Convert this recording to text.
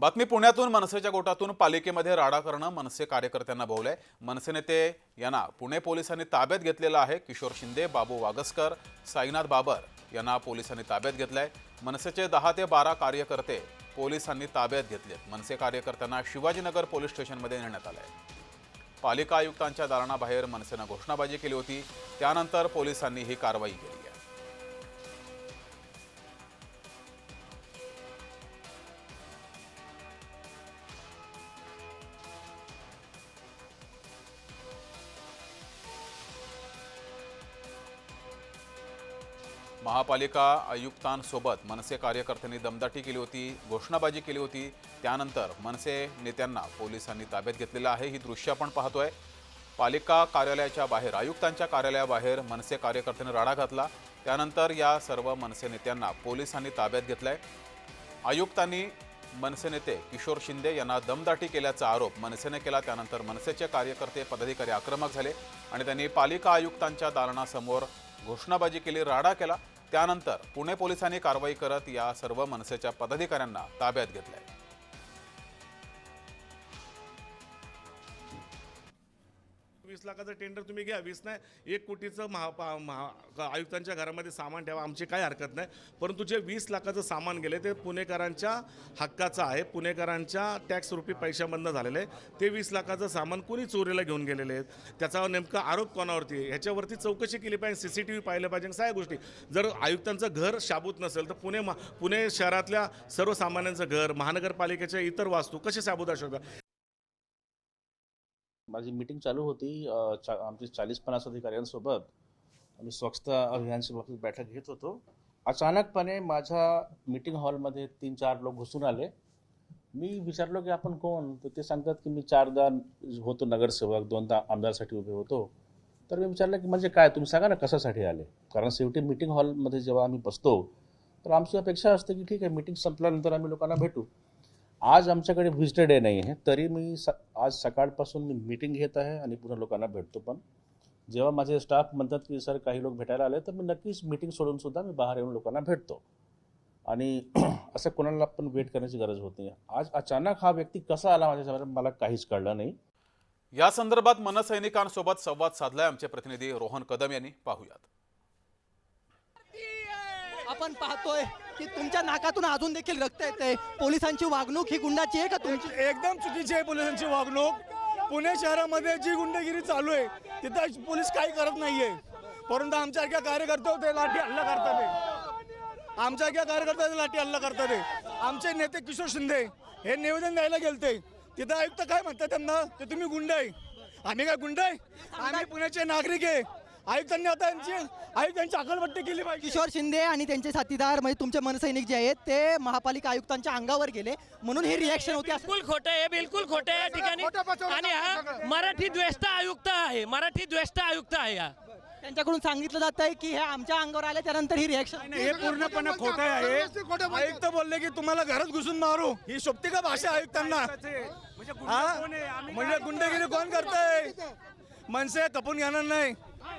बातमी पुण्यातून मनसेच्या गोटातून पालिकेमध्ये राडा करणं मनसे कार्यकर्त्यांना भोवलंय मनसे नेते यांना पुणे पोलिसांनी ताब्यात घेतलेलं आहे. किशोर शिंदे बाबू वागसकर साईनाथ बाबर यांना पोलिसांनी ताब्यात घेतलंय. मनसेचे दहा ते बारा कार्यकर्ते पोलिसांनी ताब्यात घेतलेत. मनसे कार्यकर्त्यांना शिवाजीनगर पोलीस स्टेशनमध्ये नेण्यात आलं आहे पालिका आयुक्तांच्या दालनाबाहेर मनसेनं घोषणाबाजी केली होती. त्यानंतर पोलिसांनी ही कारवाई केली महापालिका आयुक्तांसोबत मनसे कार्यकर्त्यांनी दमदाटी केली होती घोषणाबाजी केली होती. त्यानंतर मनसे नेत्यांना पोलिसांनी ताब्यात घेतलेलं आहे. ही दृश्य आपण पाहतोय. पालिका कार्यालयाच्या बाहेर आयुक्तांच्या कार्यालयाबाहेर मनसे कार्यकर्त्यांनी राडा घातला. त्यानंतर या सर्व मनसे नेत्यांना पोलिसांनी ताब्यात घेतलंय. आयुक्तांनी मनसे नेते किशोर शिंदे यांना दमदाटी केल्याचा आरोप मनसेने केला. त्यानंतर मनसेचे कार्यकर्ते पदाधिकारी आक्रमक झाले आणि त्यांनी पालिका आयुक्तांच्या दालनासमोर घोषणाबाजी केली राडा केला. त्यानंतर पुणे पोलिसांनी कारवाई करत या सर्व मनसेच्या पदाधिकाऱ्यांना ताब्यात घेतलंय. वीस लाखाचं टेंडर तुम्ही घ्या. वीस नाही एक कोटीचं महापा महा आयुक्तांच्या घरामध्ये सामान ठेवा. आमची काय हरकत नाही. परंतु जे वीस लाखाचं सामान गेले ते पुणेकरांच्या हक्काचं आहे. पुणेकरांच्या टॅक्स रुपी पैशामधनं झालेलं आहे. ते वीस लाखाचं सामान कोणी चोरीला घेऊन गेलेले आहेत? त्याचा नेमका आरोप कोणावरती आहे? ह्याच्यावरती चौकशी केली पाहिजे सी सी टी व्ही पाहिलं पाहिजे सगळ्या गोष्टी. जर आयुक्तांचं घर शाबूत नसेल तर पुणे पुणे शहरातल्या सर्वसामान्यांचं घर महानगरपालिकेच्या इतर वास्तू कसे साबूत असू शकतात? माझी मीटिंग चालू होती चा आमची चाळीस पन्नास अधिकाऱ्यांसोबत. आम्ही स्वच्छता अभियानच्या बाबतीत बैठक घेत होतो. अचानकपणे माझ्या मीटिंग हॉलमध्ये तीन चार लोक घुसून आले. मी विचारलो की आपण कोण? तर ते सांगतात की मी चारदा होतो नगरसेवक दोनदा आमदारसाठी उभे होतो. तर मी विचारलं की म्हणजे काय? तुम्ही सांगा ना कशासाठी आले? कारण शेवटी मीटिंग हॉलमध्ये जेव्हा आम्ही बसतो तर आमची अपेक्षा असते की ठीक आहे मीटिंग संपल्यानंतर आम्ही लोकांना भेटू. आज आमच्याकडे व्हिजिटर डे नाही आहे तरी मी स आज सकाळपासून मी मीटिंग घेत आहे आणि पुन्हा लोकांना भेटतो पण. जेव्हा माझे स्टाफ म्हणतात की सर काही लोक भेटायला आले तर मी नक्कीच मीटिंग सोडून सुद्धा मी बाहेर येऊन लोकांना भेटतो. आणि असं कोणाला पण वेट करण्याची गरज होत नाही आज अचानक हा व्यक्ती कसा आला माझ्यासमोर मला काहीच कळलं नाही. या संदर्भात मनसैनिकांसोबत संवाद साधलाय आमचे प्रतिनिधी रोहन कदम यांनी. पाहूयात. आपण पाहतोय की तुमच्या नाकातून अजून देखील रक्त येते पोलिसांची वागणूक ही गुंडाची आहे का तुमची? एकदम चुकीची आहे पोलिसांची वागणूक. पुणे शहरामध्ये जी गुंडगिरी चालू आहे तिथं पोलीस काही करत नाहीये. परंतु आमच्यासारख्या कार्यकर्ते ते लाठी हल्ला करतात आमच्यासारख्या कार्यकर्त्याचे लाठी हल्ला करतात आमचे नेते किशोर शिंदे हे निवेदन द्यायला गेलते. तिथं आयुक्त काय म्हणतात त्यांना? ते तुम्ही गुंड आहे. आम्ही काय गुंड आहे? आम्ही पुण्याचे नागरिक आहे. आयुक्तांनी आता यांची आयुक्तांची अकलपट्टी केली पाहिजे. किशोर शिंदे आणि त्यांचे साथीदार म्हणजे तुमचे मनसैनिक जे आहेत ते महापालिका आयुक्तांच्या अंगावर गेले. म्हणून ही रिॲक्शन होती असं बिलकुल खोटं आहे बिलकुल खोटं आहे या ठिकाणी. आणि हा मराठी द्वेष्ट आयुक्त आहे मराठी द्वेष्ट आयुक्त आहे हा. त्यांच्याकडून सांगितलं जात आहे की हे आमच्या अंगावर आले त्यानंतर ही रिॲक्शन हे पूर्णपणे खोटे आहे. आयुक्त बोलले की तुम्हाला घरात घुसून मारू. ही शोभती का भाषा आयुक्तांना? हा? म्हणजे गुंडगिरी कोण करताय? मनसे कपून घेणार नाही.